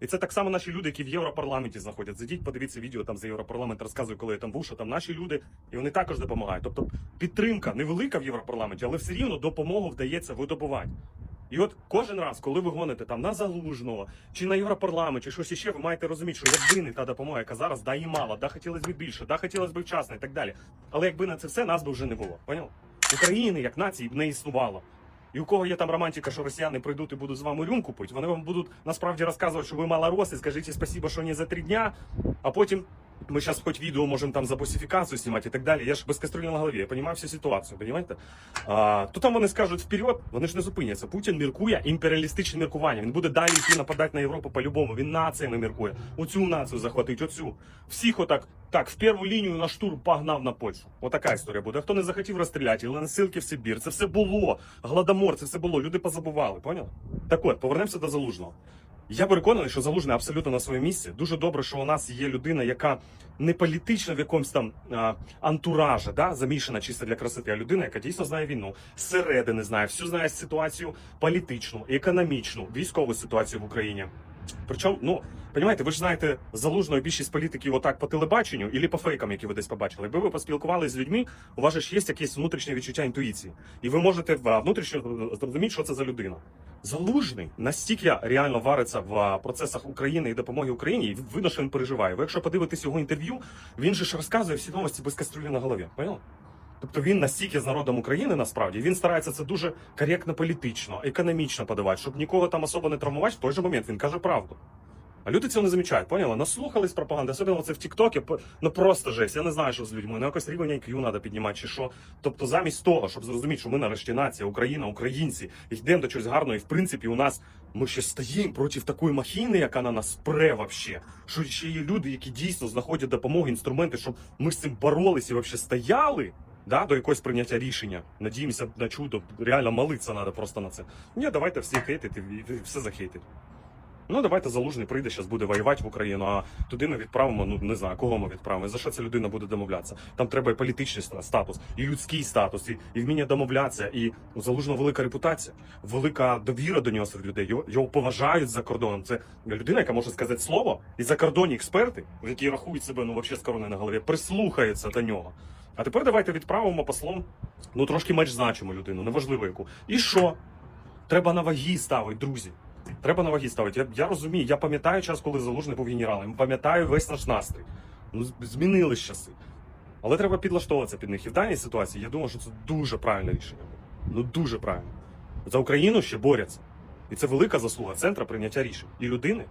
І це так само наші люди, які в Європарламенті знаходять. Зайдіть, подивіться відео там за Європарламент, розказую, коли я там був, що там наші люди, і вони також допомагають. Тобто підтримка невелика в Європарламенті, але все рівно допомогу вдається видобувати. І от кожен раз, коли ви гоните там на залужного чи на Європарламент, чи щось іще, ви маєте розуміти, що якби не та допомога, яка зараз да і мало, да хотілося б більше, да хотілося б вчасно і так далі. Але якби на це все нас би вже не було. Поняв? України як нації б не існувало. І у кого є там романтика, що росіяни прийдуть і будуть з вами рюмку пити, вони вам будуть насправді розказувати, що ви малороси, скажіть спасибо, що не за три дня, а потім ми зараз хоч відео можемо там за босифікацію знімати і так далі. Я ж без кастрюлі на голові, я розумію всю ситуацію, розумієте? А, то там вони скажуть вперед, вони ж не зупиняться. Путін міркує імперіалістичне міркування. Він буде далі йти нападати на Європу по-любому. Він націями міркує. Оцю націю захватить, оцю. Всіх отак, так, в першу лінію на штурм погнав на Польщу. Отака історія буде. Хто не захотів розстріляти, але насилки в Сибір. Це все було. Гладомор, це все було. Люди позабували, поняли? Так от, повернемося до залужного. Я переконаний, що залужний абсолютно на своєму місці. Дуже добре, що у нас є людина, яка не політично в якомусь там а, антуражі, да, замішана чисто для красоти, а людина, яка дійсно знає війну, зсередини знає, всю знає ситуацію політичну, економічну, військову ситуацію в Україні. Причому, ну, розумієте, ви ж знаєте залужної більшість політиків отак по телебаченню і по фейкам, які ви десь побачили. Якби ви поспілкувалися з людьми, у вас ж є якесь внутрішнє відчуття інтуїції. І ви можете внутрішньо зрозуміти, що це за людина. Залужний настільки реально вариться в процесах України і допомоги Україні, і видно, що він переживає. Ви якщо подивитесь його інтерв'ю, він же ж розказує всі новості без кастрюлі на голові. Поняли? Тобто він настільки з народом України насправді він старається це дуже коректно політично, економічно подавати, щоб нікого там особо не травмувати. В той же момент він каже правду. А люди цього не замічають, поняли? Наслухались пропаганди, особливо це в Тіктокі, ну просто жесть. Я не знаю, що з людьми. Ну якось рівень IQ треба піднімати, чи що. Тобто, замість того, щоб зрозуміти, що ми нарешті нація, Україна, українці, йдемо до чогось гарного, і в принципі у нас ми ще стоїмо проти такої махіни, яка на нас пре вообще. Що ще є люди, які дійсно знаходять допомогу, інструменти, щоб ми з цим боролися і вообще стояли. Да, до якогось прийняття рішення. Надіємося на чудо. Реально молитися треба просто на це. Ні, давайте всі хейтити і все захейтити. Ну, давайте залужний прийде, зараз буде воювати в Україну, а туди ми відправимо, ну не знаю, кого ми відправимо. За що ця людина буде домовлятися? Там треба і політичний статус, і людський статус, і, і вміння домовлятися, і у залужного велика репутація, велика довіра до нього серед людей. Його, його поважають за кордоном. Це людина, яка може сказати слово, і закордонні експерти, які рахують себе ну взагалі з короною на голові, прислухаються до нього. А тепер давайте відправимо послом ну трошки менш значиму людину, неважливо яку. І що? Треба на ваги ставити, друзі. Треба на ваги ставити. Я, я розумію, я пам'ятаю час, коли залужний був генералом. Пам'ятаю весь наш настрій. Ну, змінились часи. Але треба підлаштовуватися під них. І в даній ситуації я думаю, що це дуже правильне рішення. Ну дуже правильно. За Україну ще борються. І це велика заслуга центра прийняття рішень і людини,